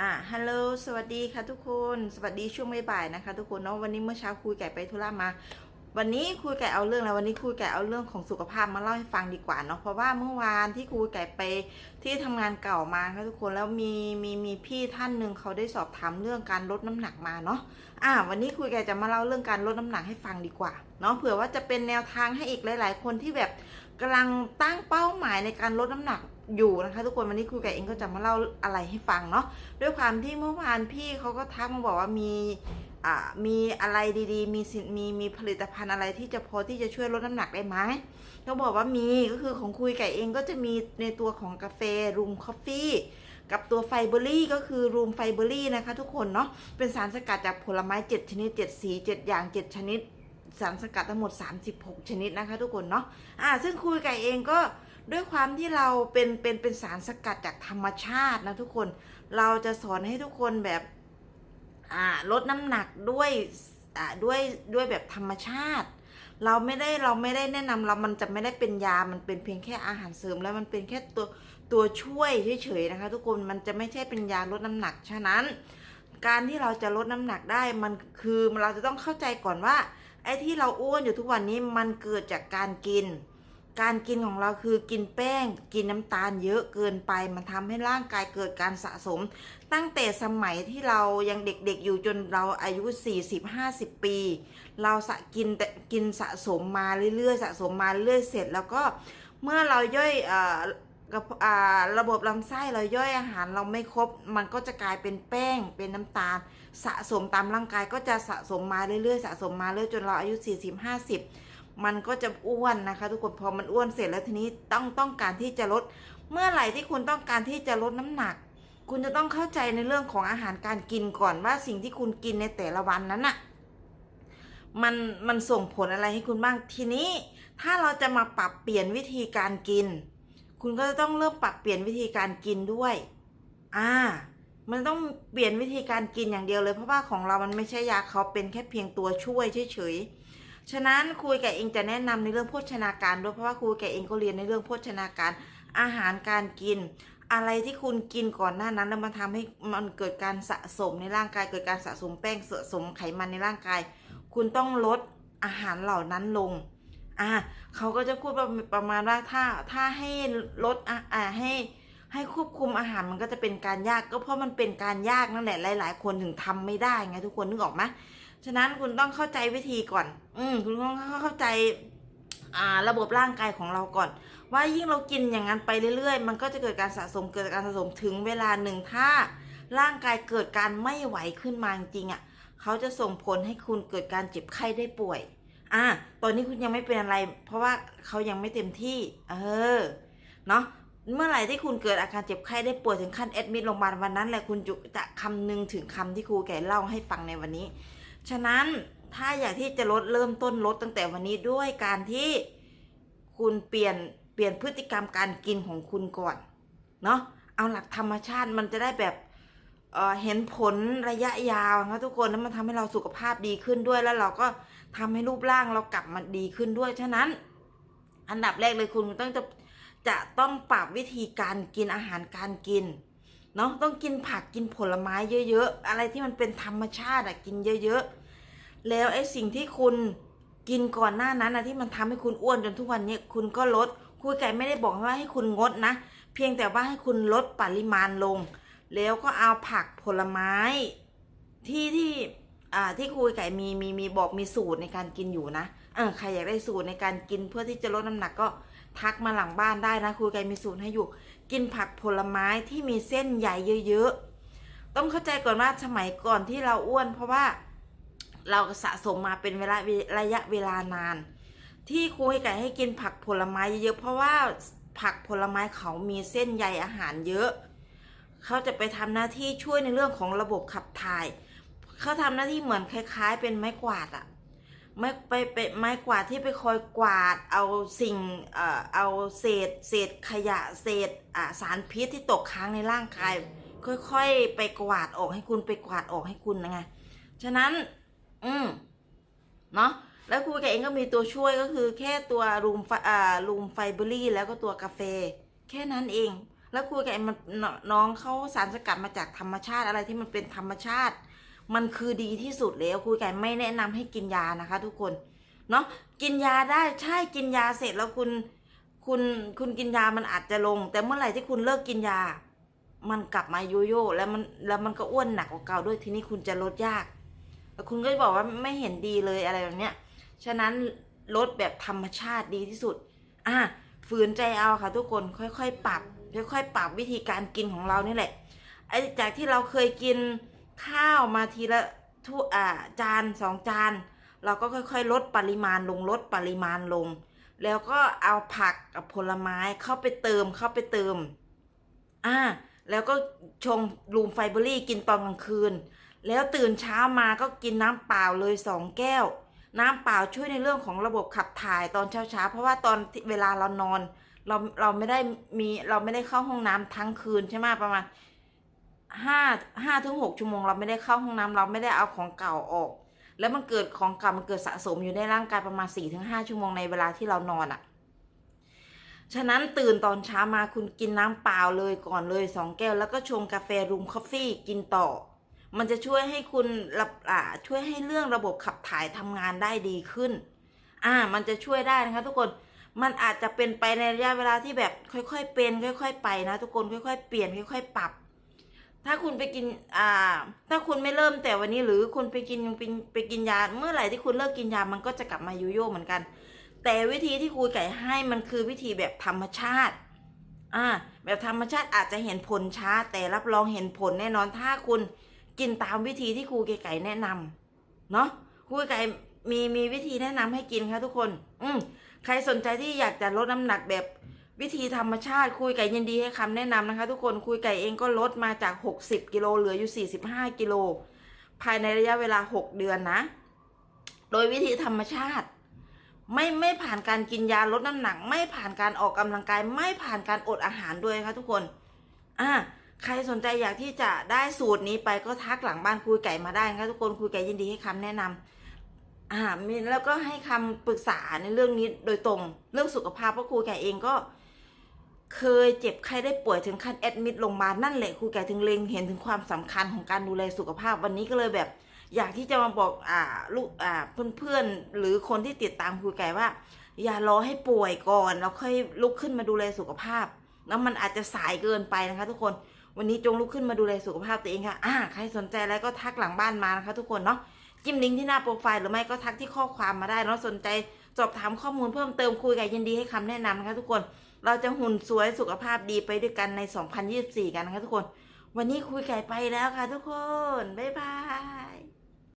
อ่าฮัลโหล สวัสดีค่ะทุกคน สวัสดีช่วงบ่ายๆนะคะทุกคนเนาะ วันนี้เมื่อเช้าคุยไก่ไปธุระมา วันนี้คุยไก่เอาเรื่องอะไรวันนี้คุยไก่เอาเรื่องของสุขภาพมาเล่าให้ฟังดีกว่าเนาะเพราะว่าเมื่อวานที่คุยไก่ไปที่ทำงานเก่ามาค่ะทุกคนแล้วมีมีมีพี่ท่านหนึ่งเขาได้สอบถามเรื่องการลดน้ำหนักมาเนาะอ่า วันนี้คุยไก่จะมาเล่าเรื่องการลดน้ำหนักให้ฟังดีกว่าเนาะเผื่อว่าจะเป็นแนวทางให้อีกหลาย ๆ คนที่แบบกำลังตั้งเป้าหมายในการลดน้ำหนักอยู่นะคะทุกคนวันนี้คุยไก่เองก็จะมาเล่าอะไรให้ฟังเนาะด้วยความที่เมื่อวานพี่เขาก็ทักมาบอกว่ามี มีอะไรดีๆ มีสินมีมีผลิตภัณฑ์อะไรที่จะพอที่จะช่วยลดน้ำหนักได้ไหมเขาบอกว่ามีก็คือของคุยไก่เองก็จะมีในตัวของกาแฟรูมคอฟฟี่กับตัวไฟเบอรี่ก็คือรูมไฟเบอรี่นะคะทุกคนเนาะเป็นสารสกัดจากผลไม้ 7 ชนิด 7 สี 7 อย่าง 7 ชนิด สารสกัดทั้งหมด 36 ชนิดนะคะทุกคนเนาะอ่าซึ่งคุยไก่เองก็ด้วยความที่เราเป็นเป็นเป็นสารสกัดจากธรรมชาตินะทุกคน เราจะสอนให้ทุกคนแบบ ลดน้ำหนักด้วยด้วยด้วยแบบธรรมชาติ เราไม่ได้เราไม่ได้แนะนำเรามันจะไม่ได้เป็นยามันเป็นเพียงแค่อาหารเสริม แล้วมันเป็นแค่ตัวตัวช่วยเฉยๆนะคะ ทุกคนมันจะไม่ใช่เป็นยาลดน้ำหนักฉะนั้น การที่เราจะลดน้ำหนักได้มันคือเราจะต้องเข้าใจก่อนว่าไอ้ที่เราอ้วนอยู่ทุกวันนี้มันเกิดจากการกิน การกินของเราคือกินแป้ง กินน้ำตาลเยอะเกินไป มันทำให้ร่างกายเกิดการสะสม ตั้งแต่สมัยที่เรายังเด็กๆอยู่จนเราอายุ 40-50 ปี เราสะกินแต่กินสะสมมาเรื่อยๆ สะสมมาเรื่อยเสร็จ แล้วก็เมื่อเราย่อยกระเพาะอ่าระบบลำไส้เราย่อยอาหารเราไม่ครบ มันก็จะกลายเป็นแป้งเป็นน้ำตาล สะสมตามร่างกายก็จะสะสมมาเรื่อยๆ สะสมมาเรื่อยจนเราอายุ 40-50 มันก็จะอ้วนนะคะ ทุกคนพอมันอ้วนเสร็จแล้วทีนี้ต้องต้องการที่จะลด เมื่อไหร่ที่คุณต้องการที่จะลดน้ำหนัก คุณจะต้องเข้าใจในเรื่องของอาหารการกินก่อนว่าสิ่งที่คุณกินในแต่ละวันนั้นน่ะมันมันส่งผลอะไรให้คุณบ้างทีนี้ถ้าเราจะมาปรับเปลี่ยนวิธีการกิน คุณก็จะต้องเริ่มปรับเปลี่ยนวิธีการกินด้วย อ่า มันต้องเปลี่ยนวิธีการกินอย่างเดียวเลยเพราะว่าของเรามันไม่ใช่ยาเขาเป็นแค่เพียงตัวช่วยเฉย ฉะนั้นคุยกับเองจะแนะนำในเรื่องโภชนาการด้วยเพราะว่าคุยกับเองก็เรียนในเรื่องโภชนาการอาหารการกิน อะไรที่คุณกินก่อนหน้านั้นแล้วมันทำให้มันเกิดการสะสมในร่างกาย เกิดการสะสมแป้งสะสมไขมันในร่างกาย คุณต้องลดอาหารเหล่านั้นลงอ่าเขาก็จะพูดประประมาณว่าถ้าถ้าให้ลดอ่าให้ให้ควบคุมอาหารมันก็จะเป็นการยากก็เพราะมันเป็นการยากนั่นแหละหลาย ๆ คนถึงทำไม่ได้ไงทุกคนนึกออกไหม ฉะนั้นคุณต้องเข้าใจวิธีก่อน อืมคุณต้องเข้าใจอ่าระบบร่างกายของเราก่อน ว่ายิ่งเรากินอย่างนั้นไปเรื่อยๆ มันก็จะเกิดการสะสมเกิดการสะสมถึงเวลาหนึ่งถ้า ร่างกายเกิดการไม่ไหวขึ้นมาจริงๆอะเขาจะส่งผลให้คุณเกิดการเจ็บไข้ได้ป่วย อ่า ตอนนี้คุณยังไม่เป็นอะไร เพราะว่าเขายังไม่เต็มที่ เออ เนาะ เมื่อไหร่ที่คุณเกิดอาการเจ็บไข้ได้ป่วยถึงขั้นแอดมิดโรงพยาบาลวันนั้นแหละคุณจะจะคำนึงถึงคำที่ครูแก่เล่าให้ฟังในวันนี้ ฉะนั้นถ้าอยากที่จะลดเริ่มต้นลดตั้งแต่วันนี้ด้วยการที่คุณเปลี่ยนเปลี่ยนพฤติกรรมการกินของคุณก่อนเนาะเอาหลักธรรมชาติมันจะได้แบบเเห็นผลระยะยาวนะทุกคนแล้วมันทำให้เราสุขภาพดีขึ้นด้วยแล้วเราก็ทำให้รูปร่างเรากลับมาดีขึ้นด้วยฉะนั้น อันดับแรกเลยคุณต้องจะจะต้องปรับวิธีการกินอาหารการกิน เนาะต้องกินผักกินผลไม้เยอะๆ อะไรที่มันเป็นธรรมชาติอะกินเยอะๆ แล้วไอ้สิ่งที่คุณกินก่อนหน้านั้นนะที่มันทำให้คุณอ้วนจนทุกวันนี้คุณก็ลดคุยไก่ไม่ได้บอกว่าให้คุณงดนะ เพียงแต่ว่าให้คุณลดปริมาณลง แล้วก็เอาผักผลไม้ ที่ที่อ่าที่ครูไก่มีมีมีบอกมีสูตรในการกินอยู่นะเออใครอยากได้สูตรในการกินเพื่อที่จะลดน้ำหนักก็ ทักมาหลังบ้านได้นะครูไก่มีสูตรให้อยู่ กินผักผลไม้ที่มีเส้นใยเยอะๆ ต้องเข้าใจก่อนว่าสมัยก่อนที่เราอ้วน เพราะว่าเราสะสมมาเป็นเวลาระยะเวลานาน ที่ครูให้ไก่ให้กินผักผลไม้เยอะๆเพราะว่าผักผลไม้เขามีเส้นใยอาหารเยอะ เขาจะไปทำหน้าที่ช่วยในเรื่องของระบบขับถ่าย เขาทำหน้าที่เหมือนคล้าย ๆ เป็นไม้กวาดอะ ไม้ไปไปไม้กวาดที่ไปคอยกวาดเอาสิ่งเอ่อเอาเศษเศษขยะเศษอ่าสารพิษที่ตกค้างในร่างกาย ค่อยๆ ไปกวาดออกให้คุณไปกวาดออกให้คุณนะไงฉะนั้น อืมเนาะแล้วครูแกเองก็มีตัวช่วยก็คือแค่ตัวรูมอ่ารูมไฟเบอรี่แล้วก็ตัวกาแฟ แค่นั้นเอง แล้วคุยไก่มันน้องเขาสารสกัดมาจากธรรมชาติอะไรที่มันเป็นธรรมชาติ มันคือดีที่สุดแล้วคุยไก่ไม่แนะนำให้กินยานะคะ ทุกคนเนาะกินยาได้ใช่กินยาเสร็จแล้วคุณคุณคุณกินยามันอาจจะลง แต่เมื่อไหร่ที่คุณเลิกกินยา มันกลับมาโยโย่แล้วมันแล้วมันก็อ้วนหนักกว่าเก่าด้วยทีนี้คุณจะลดยากแล้วคุณก็จะบอกว่าไม่เห็นดีเลยอะไรแบบเนี้ยฉะนั้นลดแบบธรรมชาติดีที่สุดอะฝืนใจเอาค่ะ ทุกคนค่อยๆปรับค่อยๆปรับวิธีการกินของเรานี่แหละไอ้จากที่เราเคยกิน ข้าวมาทีละทุอ่าจานสองจาน เราก็ค่อยๆ ลดปริมาณลงลดปริมาณลง แล้วก็เอาผักกับผลไม้เข้าไปเติมเข้าไปเติม อ่า แล้วก็ชงรูมไฟเบอรี่กินตอนกลางคืน แล้วตื่นเช้ามาก็กินน้ำเปล่าเลยสองแก้ว น้ำเปล่าช่วยในเรื่องของระบบขับถ่ายตอนเช้าๆเพราะว่าตอนเวลาเรานอน เราเราไม่ได้มีเราไม่ได้เข้าห้องน้ำทั้งคืนใช่ไหมประมาณ ห้าห้าถึงหกชั่วโมงเราไม่ได้เข้าห้องน้ำเราไม่ได้เอาของเก่าออก แล้วมันเกิดของเก่ามันเกิดสะสมอยู่ในร่างกายประมาณสี่ถึงห้าชั่วโมงในเวลาที่เรานอนอะ่ะ ฉะนั้นตื่นตอนเช้ามาคุณกินน้ำเปล่าเลยก่อนเลยสองแก้ว แล้วก็ชงกาแฟรูมคอฟฟี่กินต่อ มันจะช่วยให้คุณรับอ่าช่วยให้เรื่องระบบขับถ่ายทำงานได้ดีขึ้น อ่า มันจะช่วยได้นะคะ ทุกคนมันอาจจะเป็นไปในระยะเวลาที่แบบค่อยๆเป็น ค่อย ๆ ไปนะ ทุกคนค่อย ๆ เปลี่ยนค่อย ๆ ปรับ ถ้าคุณไปกิน อ่า ถ้าคุณไม่เริ่มแต่วันนี้หรือคุณไปกินไปไปกินยา เมื่อไหร่ที่คุณเลิกกินยา มันก็จะกลับมาโยโยเหมือนกัน แต่วิธีที่ครูไก่ให้มันคือวิธีแบบธรรมชาติ อ่า แบบธรรมชาติอาจจะเห็นผลช้า แต่รับรองเห็นผลแน่นอน ถ้าคุณกินตามวิธีที่ครูไก่แนะนำเนาะครูไก่มีมีวิธีแนะนำให้กินค่ะทุกคน อืมใครสนใจที่อยากจะลดน้ำหนักแบบ วิธีธรรมชาติคุยไก่ยินดีให้คำแนะนำนะคะ ทุกคนคุยไก่เองก็ลดมาจาก 60 กิโลเหลืออยู่ 45 กิโล ภายในระยะเวลา 6 เดือนนะ โดยวิธีธรรมชาติ ไม่ไม่ผ่านการกินยาลดน้ำหนัก ไม่ผ่านการออกกำลังกาย ไม่ผ่านการอดอาหารด้วยค่ะทุกคนอ่าใครสนใจอยากที่จะได้สูตรนี้ไปก็ทักหลังบ้านคุยไก่มาได้นะคะทุกคนคุยไก่ยินดีให้คำแนะนำอ่ามีแล้วก็ให้คำปรึกษาในเรื่องนี้โดยตรงเรื่องสุขภาพเพราะครูแก่เองก็ เคยเจ็บไข้ได้ป่วยถึงขั้นแอดมิดโรงพยาบาลนั่นแหละครูแก่ถึงเล็งเห็นถึงความสำคัญของการดูแลสุขภาพวันนี้ก็เลยแบบ อยากที่จะมาบอกอ่าลูกอ่าเพื่อนๆหรือคนที่ติดตามครูแก่ว่า อย่ารอให้ป่วยก่อนแล้วค่อยลุกขึ้นมาดูแลสุขภาพแล้วมันอาจจะสายเกินไปนะคะ ทุกคนวันนี้จงลุกขึ้นมาดูแลสุขภาพตัวเองค่ะอ่าใครสนใจแล้วก็ทักหลังบ้านมานะคะ ทุกคนเนาะจิ้มลิงก์ที่หน้าโปรไฟล์หรือไม่ก็ทักที่ข้อความมาได้เนาะสนใจสอบถามข้อมูลเพิ่มเติมคุยกับยินดีให้คำแนะนำนะคะทุกคน เราจะหุ่นสวยสุขภาพดีไปด้วยกันใน 2024 กันนะคะทุกคน วันนี้คุยไก่ไปแล้วค่ะทุกคน บ๊ายบาย